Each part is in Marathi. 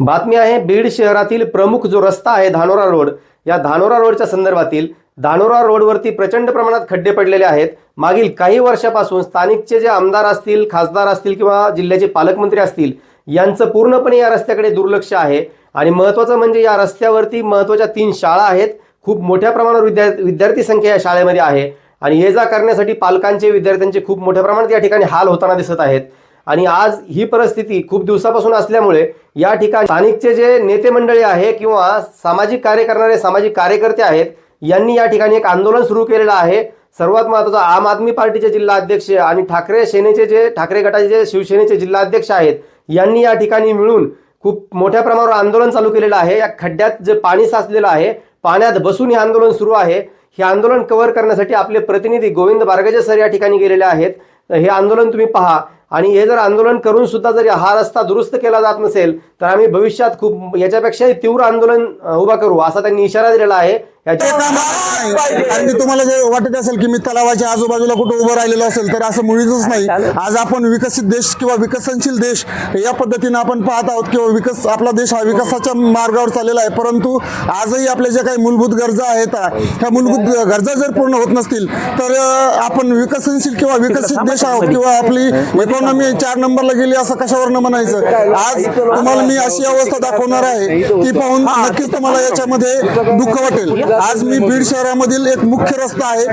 बातमी आहे बीड शहरातील प्रमुख जो रस्ता आहे धानोरा रोड या धानोरा रोडच्या संदर्भातील धानोरा रोडवरती प्रचंड प्रमाणात खड्डे पडलेले आहेत. मागील काही वर्षापासून स्थानिकचे जे आमदार असतील खासदार असतील किंवा जिल्ह्याचे पालकमंत्री असतील यांचं पूर्णपणे या रस्त्याकडे दुर्लक्ष आहे. आणि महत्त्वाचं म्हणजे या रस्त्यावरती महत्त्वाच्या तीन शाळा आहेत. खूप मोठ्या प्रमाणावर विद्या विद्यार्थी संख्या या शाळेमध्ये आहे. आणि ये जा करण्यासाठी पालकांचे विद्यार्थ्यांचे खूप मोठ्या प्रमाणात या ठिकाणी हाल होताना दिसत आहेत. आणि आज ही परिस्थिती खूप दिवसापासून असल्यामुळे या ठिकाणी स्थानिकचे जे नेते मंडळी आहे किंवा सामाजिक कार्य करणारे सामाजिक कार्यकर्ते आहेत यांनी या ठिकाणी एक आंदोलन सुरू केलेलं आहे. सर्वात महत्त्वाचा आम आदमी पार्टीचे जिल्हा अध्यक्ष आणि ठाकरे सेनेचे जे ठाकरे गटाचे जे शिवसेनेचे जिल्हा अध्यक्ष आहेत यांनी या ठिकाणी मिळून खूप मोठ्या प्रमाणावर आंदोलन चालू केलेलं आहे. या खड्ड्यात जे पाणी साचलेलं आहे पाण्यात बसून हे आंदोलन सुरू आहे. हे आंदोलन कव्हर करण्यासाठी आपले प्रतिनिधी गोविंद बारगजे सर या ठिकाणी गेलेले आहेत. तर हे आंदोलन तुम्ही पहा. आणि हे जर आंदोलन करून सुद्धा जर हा रस्ता दुरुस्त केला जात नसेल तर आम्ही भविष्यात खूप याच्यापेक्षाही तीव्र आंदोलन उभा करू असा त्यांनी इशारा दिलेला आहे. अगदी तुम्हाला जे वाटत असेल की मी तलावाच्या आजूबाजूला कुठे उभं राहिलेलो असेल तर असं मुळीच नाही. आज आपण विकसित देश किंवा विकसनशील देश या पद्धतीने आपण पाहत आहोत किंवा विकस आपला देश हा विकासाच्या मार्गावर चाललेला आहे. परंतु आजही आपल्या ज्या काही मूलभूत गरजा आहेत ह्या मूलभूत गरजा जर पूर्ण होत नसतील तर आपण विकसनशील किंवा विकसित देश आहोत किंवा आपली इकॉनॉमी चार नंबरला गेली असं कशावरनं म्हणायचं? आज तुम्हाला मी अशी अवस्था दाखवणार आहे ती पाहून नक्कीच तुम्हाला याच्यामध्ये दुःख वाटेल. आज मी बीड शहरामधील एक मुख्य रस्ता आहे.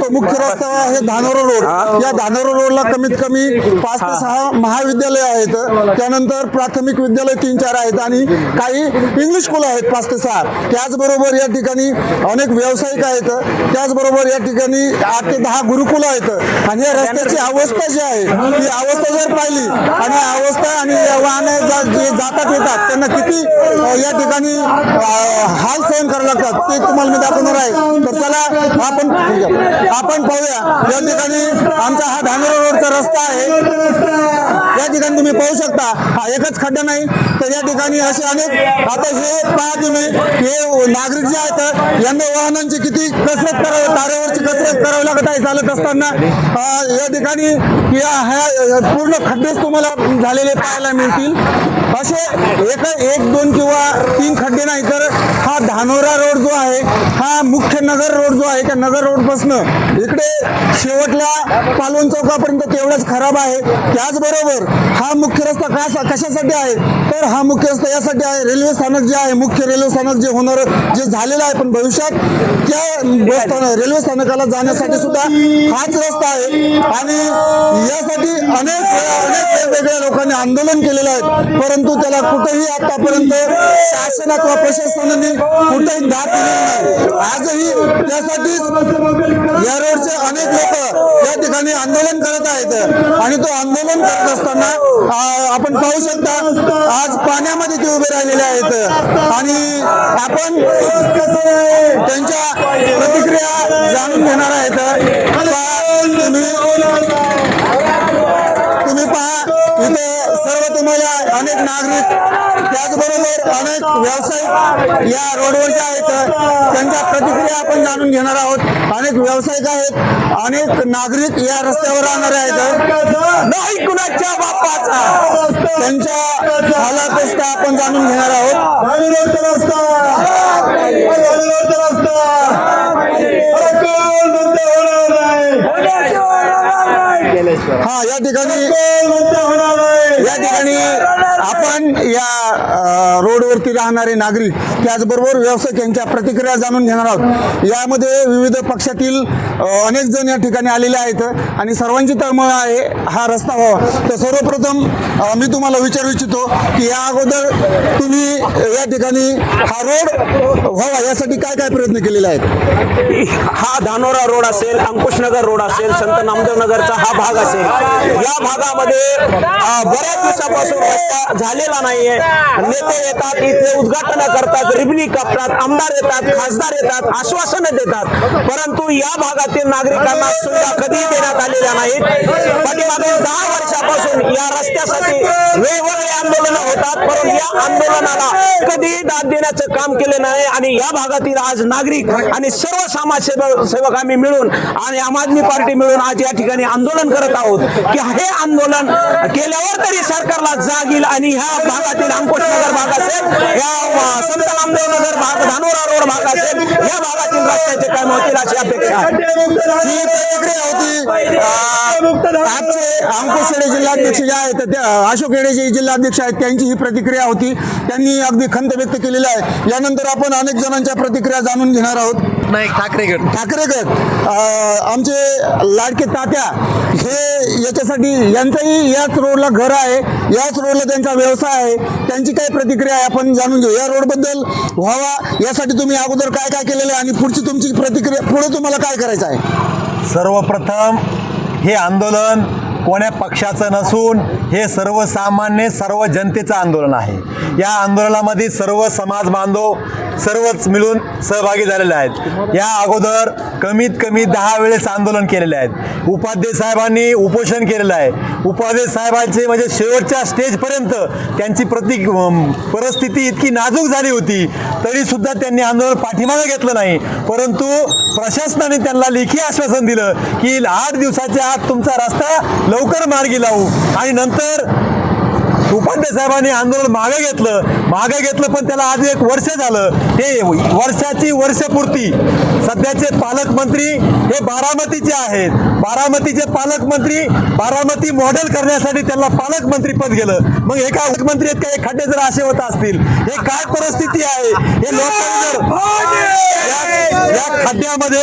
तो मुख्य रस्ता आहे धानोरा रोड. या धानोरा रोडला कमीत कमी पाच ते सहा महाविद्यालय आहेत. त्यानंतर प्राथमिक विद्यालय तीन चार आहेत आणि काही इंग्लिश स्कूल आहेत पाच ते सहा. त्याचबरोबर या ठिकाणी अनेक व्यावसायिक आहेत. त्याचबरोबर या ठिकाणी आठ ते दहा गुरुकुल आहेत. आणि या रस्त्याची अवस्था जी आहे ती अवस्था जर पाहिली आणि अवस्था आणि वाहने जातात येतात. त्यांना किती या ठिकाणी हाल सहन करावे लागतात ते तुम्हाला मी दाखवणार आहे. तर चला आपण आपण पाहूया. या ठिकाणी आमचा हा धानोरा रोडचा रस्ता आहे. तुम्ही पाहू शकता. हा एकच खड्डा नाही तर या ठिकाणी असे अनेक आता हे पहा तुम्ही हे नागरिक जे आहेत यांना वाहनांची किती कसरत करावी तारेवरची कसरत करावी लागत आहे चालत असताना या ठिकाणी या ह्या पूर्ण खड्डेच तुम्हाला झालेले पाहायला मिळतील. असे एक एक दोन किंवा तीन खड्डे नाही तर हा धानोरा रोड जो आहे हा मुख्य नगर रोड जो आहे त्या नगर रोडपासनं इकडे शेवटला पालवण चौकापर्यंत तेवढाच खराब आहे. त्याचबरोबर हा मुख्य रस्ता का कशासाठी आहे? तर हा मुख्य रस्ता यासाठी आहे. रेल्वे स्थानक जे आहे मुख्य रेल्वे स्थानक जे होणार जे झालेलं आहे पण भविष्यात त्या बस रेल्वे स्थानकाला जाण्यासाठी सुद्धा हाच रस्ता आहे. आणि यासाठी अनेक अनेक वेगवेगळ्या लोकांनी आंदोलन केलेलं आहे. परंतु त्याला कुठेही आतापर्यंत शासन अथवा प्रशासनाने कुठेही दाद दिलेली नाही. आजही त्यासाठीच या रोडचे अनेक लोक या ठिकाणी आंदोलन करत आहेत. आणि तो आंदोलन करत असताना आपण पाहू शकता आज पाण्यामध्ये ते उभे राहिलेले आहेत. आणि आपण त्यांच्या प्रतिक्रिया जाणून घेणार आहेत. तुम्ही पहा इथे सर्व तुम्हाला अनेक नागरिक त्याचबरोबर अनेक व्यावसायिक या रोडवरचे आहेत. आपण जाणून घेणार आहोत. अनेक व्यावसायिक आहेत अनेक नागरिक या रस्त्यावर राहणारे आहेत. नाही कुणाच्या बापाचा? त्यांच्या हालात आपण जाणून घेणार आहोत. हा या ठिकाणी या ठिकाणी आपण या रोडवरती राहणारे नागरिक त्याचबरोबर व्यावसायिक यांच्या प्रतिक्रिया जाणून घेणार आहोत. यामध्ये विविध पक्षातील अनेक जण या ठिकाणी आलेले आहेत आणि सर्वांची तळमळ आहे हा रस्ता व्हावा. तर सर्वप्रथम मी तुम्हाला विचारू इच्छितो की या अगोदर तुम्ही या ठिकाणी हा रोड व्हावा यासाठी काय काय प्रयत्न केलेले आहेत? हा धानोरा रोड असेल अंकुशनगर रोड असेल संत नामदेव नगरचा हा भाग असेल. या भागामध्ये बऱ्याच दिवसापासून रस्ता झालेला नाहीये. नेते येतात इथे उद्घाटन करतात रिबनी कापतात आमदार येतात खासदार येतात आश्वासन देतात. परंतु या भागातील नागरिकांना सुविधा कधीही देण्यात आलेल्या नाहीत. पाठीमागे दहा वर्षापासून या रस्त्यासाठी वेगवेगळे आंदोलन होतात परंतु या आंदोलनाला कधीही दाद देण्याचं काम केले नाही आणि या भागातील आज नागरिक आणि सर्व समाजसेवक सेवक आम्ही मिळून आणि आम आदमी पार्टी मिळून आज या ठिकाणी आंदोलन करत आहोत. की हे आंदोलन केल्यावर तरी सरकारला जाग येईल आणि ह्या भागातील संकोषनगर भाग असेल या संत नामदेव नगर भाग धानोरा रोड भाग असेल या भागातील रस्त्याचे काय होतील अशी अपेक्षा आहे. अंकुश येडे जिल्हाध्यक्ष जे आहेत अशोक येडे जे जिल्हाध्यक्ष आहेत त्यांची ही प्रतिक्रिया होती. त्यांनी अगदी खंत व्यक्त केलेली आहे. यानंतर आपण अनेक जणांच्या प्रतिक्रिया जाणून घेणार आहोत. नाही ठाकरे गट ठाकरे गट आमचे लाडके तात्या हे याच्यासाठी यांचंही याच रोडला घर आहे. याच रोडला त्यांचा व्यवसाय आहे. त्यांची काय प्रतिक्रिया आहे आपण जाणून घेऊ. या रोडबद्दल व्हावा यासाठी तुम्ही अगोदर काय काय केलेलं आहे आणि पुढची तुमची प्रतिक्रिया पुढे तुम्हाला काय करायचं आहे? सर्वप्रथम हे आंदोलन कोण्या पक्षाचं नसून हे सर्वसामान्य सर्व जनतेचं आंदोलन आहे. या आंदोलनामध्ये सर्व समाज बांधव सर्वच मिळून सहभागी झालेले आहेत. या अगोदर कमीत कमी दहा वेळेस आंदोलन केलेले आहेत. उपाध्ये साहेबांनी उपोषण केलेलं आहे. उपाध्ये साहेबांचे म्हणजे शेवटच्या स्टेजपर्यंत त्यांची प्रति परिस्थिती इतकी नाजूक झाली होती तरी सुद्धा त्यांनी आंदोलन पाठीमागे घेतलं नाही. परंतु प्रशासनाने त्यांना लेखी आश्वासन दिलं की आठ दिवसाच्या आत तुमचा रस्ता लवकर मार्गी लावू आणि नंतर उपाध्याय साहेबांनी आंदोलन मागे घेतलं. मागे घेतलं पण त्याला आज एक वर्ष झालं. ते वर्षाची वर्षपूर्ती. सध्याचे पालकमंत्री हे बारामतीचे आहेत. बारामतीचे पालकमंत्री बारामती मॉडेल करण्यासाठी त्यांना पालकमंत्री पद गेलं. मग एका पालकमंत्री आहेत का? खड्डे जर असे होत असतील. हे काय परिस्थिती आहे? हे लोकांनी या- खड्ड्यामध्ये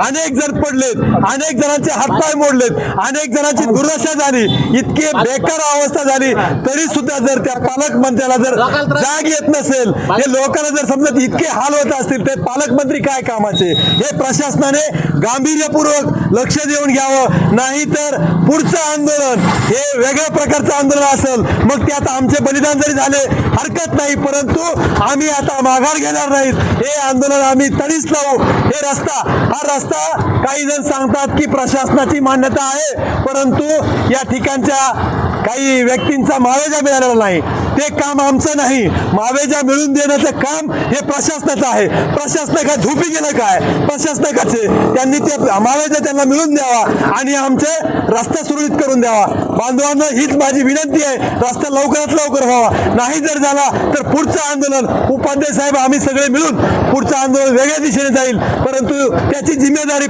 अनेक जण पडलेत. अनेक जणांचे हातपाय मोडलेत. अनेक जणांची दुर्दशा झाली. इतके बेकार अवस्था झाली. तरी सुद्धा जर त्या पालकमंत्र्याला जर जाग येत नसेल हे लोकांना जर समजत इतके हाल होत असतील तर पालकमंत्री काय कामाचे? हे प्रशासनाने गांभीर्यपूर्वक लक्ष देऊन घ्यावं नाही तर पुढचं आंदोलन हे वेगळ्या प्रकारचं आंदोलन असेल. मग ते आता आमचे बलिदान जरी झाले हरकत नाही. परंतु आम्ही आता माघार घेणार नाहीत. हे आंदोलन आम्ही तडीच लावू. हे रस्ता हा रस्ता काही जण सांगतात की प्रशासनाची मान्यता आहे. परंतु या ठिकाणच्या काही व्यक्तींचा मावेजा मिळालेला नाही. ते काम आमचं नाही. मावेजा मिळून देण्याचं काम हे प्रशासनाचं आहे. प्रशासनाकडे झोपी गेलं काय? प्रशासनाकडे त्यांनी ते मावेजा त्यांना मिळून द्यावा. आणि आमचे रस्ता सुरळीत करून द्यावा. बांधवांना हीच माझी विनंती आहे. रस्ता लवकरात लवकर व्हावा. नाही जर झाला तर पुढचं आंदोलन उपाध्याय साहेब आम्ही सगळे मिळून पुढचं आंदोलन वेगळ्या दिशेने जाईल. परंतु त्याची जिम्मेदारी